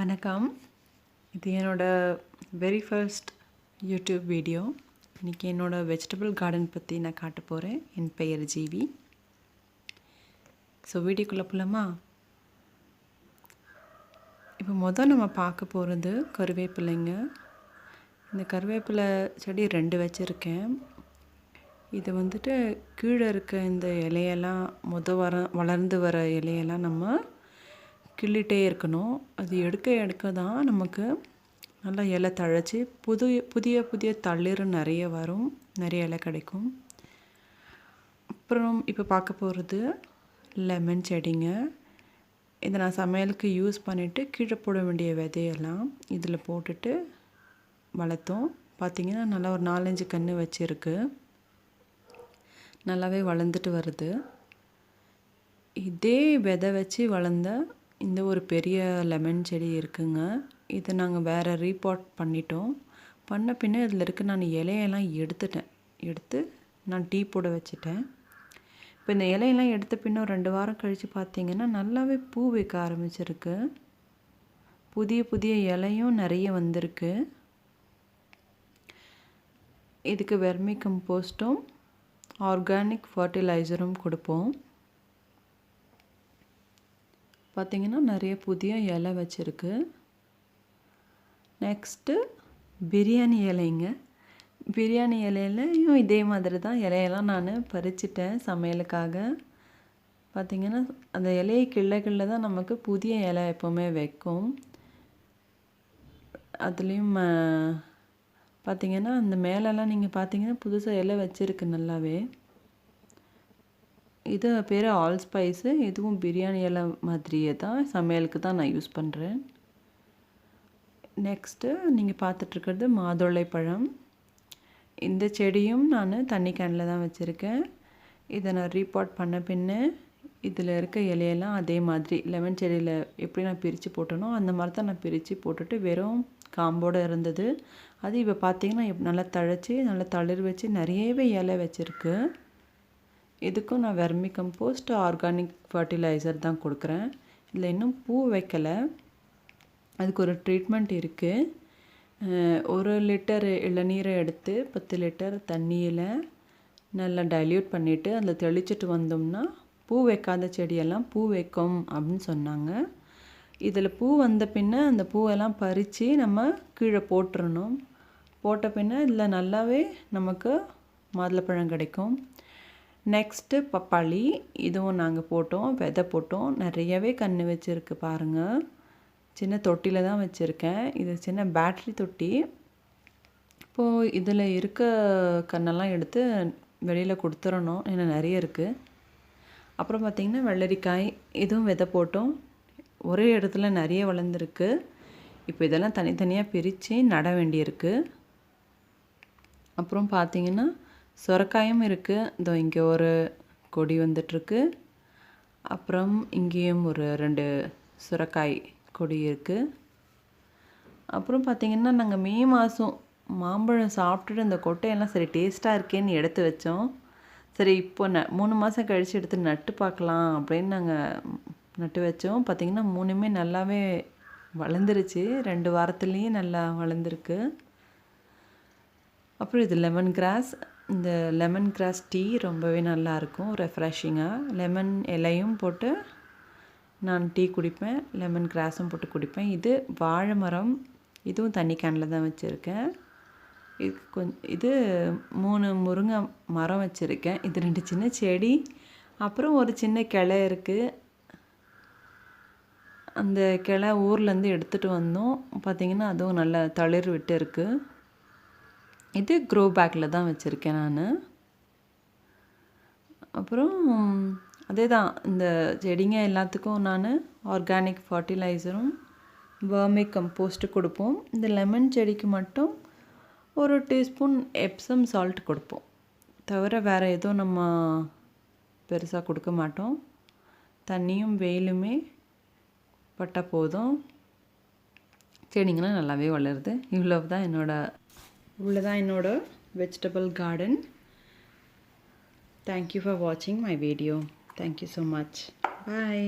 வணக்கம். இது என்னோடய வெரி ஃபர்ஸ்ட் யூடியூப் வீடியோ இன்றைக்கி என்னோடய வெஜிடபிள் கார்டன் பற்றி நான் காட்ட போகிறேன் என் பெயர் ஜீவி. ஸோ வீடியோக்குள்ளே போகலாமா இப்போ மொதல் நம்ம பார்க்க போகிறது கருவேப்பிலைங்க. இந்த கருவேப்பிலை செடி ரெண்டு வச்சுருக்கேன். இது வந்துட்டு கீழே இருக்க இந்த இலையெல்லாம் மொதல் வர வளர்ந்து வர இலையெல்லாம் நம்ம கிள்ளிட்டே இருக்கணும். அது எடுக்க எடுக்க தான் நமக்கு நல்லா இலை தழைச்சி புது புதிய புதிய தளிர் நிறைய வரும். நிறைய இலை கிடைக்கும். அப்புறம் இப்போ பார்க்க போகிறது லெமன் செடிங்க. இதை நான் சமையலுக்கு யூஸ் பண்ணிவிட்டு கீழே போட வேண்டிய விதையெல்லாம் இதில் போட்டுட்டு வளர்த்தோம். பார்த்திங்கன்னா நல்லா ஒரு நாலஞ்சு கன்று வச்சுருக்கு. நல்லாவே வளர்ந்துட்டு வருது. இதே விதை வச்சு வளர்ந்த இந்த ஒரு பெரிய லெமன் செடி இருக்குங்க. இதை நாங்கள் வேறு ரீபாட் பண்ணிட்டோம். பண்ண பின்ன இதில் இருக்க நான் இலையெல்லாம் எடுத்துட்டேன். எடுத்து நான் டீ போட வச்சுட்டேன். இப்போ இந்த இலையெல்லாம் எடுத்த பின்ன ஒரு ரெண்டு வாரம் கழித்து பார்த்தீங்கன்னா நல்லாவே பூ வைக்க ஆரம்பிச்சிருக்கு. புதிய புதிய இலையும் நிறைய வந்திருக்கு. இதுக்கு வெர்மி கம்போஸ்ட்டும் ஆர்கானிக் ஃபர்டிலைசரும் கொடுப்போம். பார்த்திங்கன்னா நிறைய புதிய இலை வச்சுருக்கு. நெக்ஸ்ட்டு பிரியாணி இலைங்க. பிரியாணி இலையிலையும் இதே மாதிரி தான் இலையெல்லாம் நான் பறிச்சிட்டேன் சமையலுக்காக. பார்த்திங்கன்னா அந்த இலையை கிள்ள கிள்ள தான் நமக்கு புதிய இலை எப்போவுமே வைக்கும். அதுலேயும் பார்த்திங்கன்னா அந்த மேலெல்லாம் நீங்கள் பார்த்தீங்கன்னா புதுசாக இலை வச்சுருக்கு நல்லாவே. இது பேர் ஆல் ஸ்பைஸு. இதுவும் பிரியாணி இலை மாதிரியே தான். சமையலுக்கு தான் நான் யூஸ் பண்ணுறேன் நெக்ஸ்ட்டு நீங்கள் பார்த்துட்ருக்கிறது மாதுளை பழம். இந்த செடியும் நான் தண்ணி கேனில் தான் வச்சுருக்கேன். இதை நான் ரீபாட் பண்ண பின்ன இதில் இருக்க இலையெல்லாம் அதே மாதிரி லெமன் செடியில் எப்படி நான் பிரித்து போட்டனோ அந்த மாதிரி தான் நான் பிரித்து போட்டுட்டு வெறும் காம்போடு இருந்தது. அது இப்போ பார்த்திங்கன்னா நல்லா தழைச்சி நல்லா தளிர் வச்சு நிறையவே இலை வச்சுருக்கு. இதுக்கும் நான் வெர்மி கம்போஸ்ட் ஆர்கானிக் ஃபர்டிலைசர் தான் கொடுக்குறேன். இதில் இன்னும் பூ வைக்கலை. அதுக்கு ஒரு ட்ரீட்மெண்ட் இருக்குது ஒரு லிட்டர் இளநீரை எடுத்து பத்து லிட்டர் தண்ணியில் நல்லா டைல்யூட் பண்ணிவிட்டு அதில் தெளிச்சிட்டு வந்தோம்னா பூ வைக்காத செடியெல்லாம் பூ வைக்கும் அப்படின்னு சொன்னாங்க. இதில் பூ வந்த பின்ன அந்த பூவெல்லாம் பறித்து நம்ம கீழே போட்டுறணும். போட்ட பின்ன இதில் நல்லாவே நமக்கு மாதுளப்பழம் கிடைக்கும். நெக்ஸ்ட்டு பப்பாளி இதுவும் நாங்கள் போட்டோம் விதை போட்டோம். நிறையவே கன்று வச்சுருக்கு பாருங்கள் சின்ன தொட்டியில் தான் வச்சுருக்கேன். இது சின்ன பேட்ரி தொட்டி. இப்போது இதில் இருக்க கண்ணெல்லாம் எடுத்து வெளியில் கொடுத்துடணும் ஏன்னா நிறைய இருக்குது அப்புறம் பார்த்திங்கன்னா வெள்ளரிக்காய். இதுவும் விதை போட்டோம். ஒரே இடத்துல நிறைய வளர்ந்துருக்கு. இப்போ இதெல்லாம் தனித்தனியாக பிரித்து நட வேண்டியிருக்கு. அப்புறம் பார்த்திங்கன்னா சுரக்காயும் இருக்குது இதோ இங்கே ஒரு கொடி வந்துட்டுருக்கு அப்புறம் இங்கேயும் ஒரு ரெண்டு சுரக்காய் கொடி இருக்குது அப்புறம் பார்த்திங்கன்னா நாங்கள் மே மாதம் மாம்பழம் சாப்பிட்டுட்டு இந்த கொட்டையெல்லாம் சரி டேஸ்ட்டாக இருக்கேன்னு எடுத்து வச்சோம். சரி இப்போ ந மூணு மாதம் கழித்து எடுத்து நட்டு பார்க்கலாம் அப்படின்னு நாங்கள் நட்டு வச்சோம். பார்த்திங்கன்னா மூணுமே நல்லாவே வளர்ந்துருச்சு. ரெண்டு வாரத்துலேயும் நல்லா வளர்ந்துருக்கு. அப்புறம் இது லெமன் கிராஸ் இந்த லெமன் கிராஸ் டீ ரொம்பவே நல்லாயிருக்கும் ரெஃப்ரெஷிங்காக லெமன் இலையும் போட்டு நான் டீ குடிப்பேன் லெமன் கிராஸும் போட்டு குடிப்பேன். இது வாழை மரம் இதுவும் தண்ணி கேனில் தான் வச்சுருக்கேன். இது கொஞ்சம் இது மூணு முருங்கை மரம் வச்சுருக்கேன். இது ரெண்டு சின்ன செடி அப்புறம் ஒரு சின்ன கிளை இருக்குது அந்த கிளை ஊர்லேருந்து எடுத்துகிட்டு வந்தோம். பார்த்திங்கன்னா அதுவும் நல்லா தளிர் விட்டு இருக்குது இது க்ரோ பேக்கில் தான் வச்சுருக்கேன் நான். அப்புறம் அதே தான் இந்த செடிங்க எல்லாத்துக்கும் நான் ஆர்கானிக் ஃபர்டிலைசரும் வேர்மி கம்போஸ்ட்டு கொடுப்போம். இந்த லெமன் செடிக்கு மட்டும் ஒரு டீஸ்பூன் எப்சம் சால்ட் கொடுப்போம். தவிர வேறு எதுவும் நம்ம பெருசாக கொடுக்க மாட்டோம். தண்ணியும் வெயிலுமே பட்டால் போதும். செடிங்களாம் நல்லாவே வளருது. இவ்வளோ தான் என்னோடய இவ்வளோதான் என்னோட வெஜிடபிள் கார்டன் தேங்க்யூ ஃபார் வாட்சிங் my video thank you so much bye